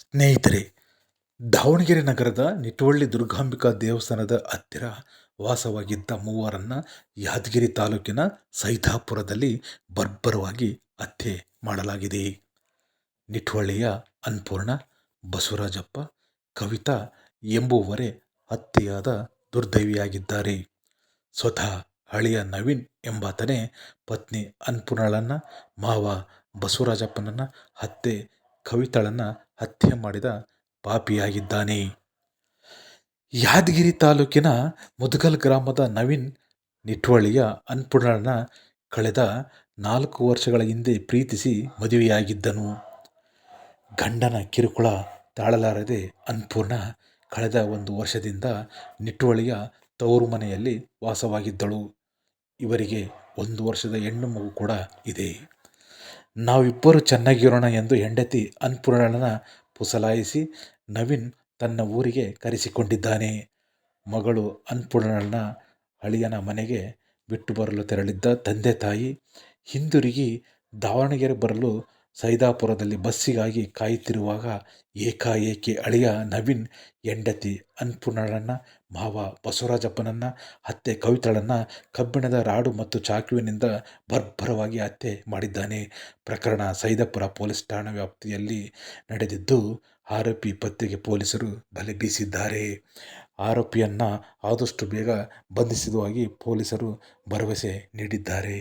ಸ್ನೇಹಿತರೆ, ದಾವಣಗೆರೆ ನಗರದ ನಿಟುವಳ್ಳಿ ದುರ್ಗಾಂಬಿಕಾ ದೇವಸ್ಥಾನದ ಹತ್ತಿರ ವಾಸವಾಗಿದ್ದ ಮೂವರನ್ನು ಯಾದಗಿರಿ ತಾಲೂಕಿನ ಸೈದಾಪುರದಲ್ಲಿ ಬರ್ಬರವಾಗಿ ಹತ್ಯೆ ಮಾಡಲಾಗಿದೆ. ನಿಟ್ವಳ್ಳಿಯ ಅನ್ನಪೂರ್ಣ ಬಸವರಾಜಪ್ಪ, ಕವಿತಾ ಎಂಬುವರೇ ಹತ್ಯೆಯಾದ ದುರ್ದೈವಿಯಾಗಿದ್ದಾರೆ. ಸ್ವತಃ ಹಳೆಯ ನವೀನ್ ಎಂಬಾತನೇ ಪತ್ನಿ ಅನ್ಪೂರ್ಣಳನ್ನು ಮಾವ ಬಸವರಾಜಪ್ಪನನ್ನು ಹತ್ಯೆ ಕವಿತಾಳನ್ನ ಹತ್ಯೆ ಮಾಡಿದ ಪಾಪಿಯಾಗಿದ್ದಾನೆ. ಯಾದಗಿರಿ ತಾಲೂಕಿನ ಮುದಗಲ್ ಗ್ರಾಮದ ನವೀನ್ ನಿಟ್ವಳಿಯ ಅನ್ಪುಣನ ಕಳೆದ ನಾಲ್ಕು ವರ್ಷಗಳ ಹಿಂದೆ ಪ್ರೀತಿಸಿ ಮದುವೆಯಾಗಿದ್ದನು. ಗಂಡನ ಕಿರುಕುಳ ತಾಳಲಾರದೆ ಅನ್ಪೂರ್ಣ ಕಳೆದ ಒಂದು ವರ್ಷದಿಂದ ನಿಟ್ಟುವಳಿಯ ತವರು ಮನೆಯಲ್ಲಿ ವಾಸವಾಗಿದ್ದಳು. ಇವರಿಗೆ ಒಂದು ವರ್ಷದ ಹೆಣ್ಣು ಮಗು ಕೂಡ ಇದೆ. ನಾವಿಬ್ಬರು ಚೆನ್ನಾಗಿರೋಣ ಎಂದು ಹೆಂಡತಿ ಅನ್ಪೂರ್ಣನ ಪುಸಲಾಯಿಸಿ ನವೀನ್ ತನ್ನ ಊರಿಗೆ ಕರೆಸಿಕೊಂಡಿದ್ದಾನೆ. ಮಗಳು ಅನ್ನಪೂರ್ಣಳನ್ನ ಅಳಿಯನ ಮನೆಗೆ ಬಿಟ್ಟು ಬರಲು ತೆರಳಿದ್ದ ತಂದೆ ತಾಯಿ ಹಿಂದಿರುಗಿ ದಾವಣಗೆರೆ ಬರಲು ಸೈದಾಪುರದಲ್ಲಿ ಬಸ್ಸಿಗಾಗಿ ಕಾಯುತ್ತಿರುವಾಗ ಏಕಾಏಕಿ ಅಳಿಯ ನವೀನ್ ಹೆಂಡತಿ ಅನ್ನಪೂರ್ಣಳನ್ನ ಮಾವ ಬಸವರಾಜಪ್ಪನನ್ನ, ಅತ್ತೆ ಕವಿತಳನ್ನು ಕಬ್ಬಿಣದ ರಾಡು ಮತ್ತು ಚಾಕುವಿನಿಂದ ಬರ್ಬರವಾಗಿ ಹತ್ಯೆ ಮಾಡಿದ್ದಾನೆ. ಪ್ರಕರಣ ಸೈದಾಪುರ ಪೊಲೀಸ್ ಠಾಣಾ ವ್ಯಾಪ್ತಿಯಲ್ಲಿ ನಡೆದಿದ್ದು, ಆರೋಪಿ ಪತ್ತೆಗೆ ಪೊಲೀಸರು ಬಲೆ ಬೀಸಿದ್ದಾರೆ. ಆರೋಪಿಯನ್ನು ಆದಷ್ಟು ಬೇಗ ಬಂಧಿಸಿದವಾಗಿ ಪೊಲೀಸರು ಭರವಸೆ ನೀಡಿದ್ದಾರೆ.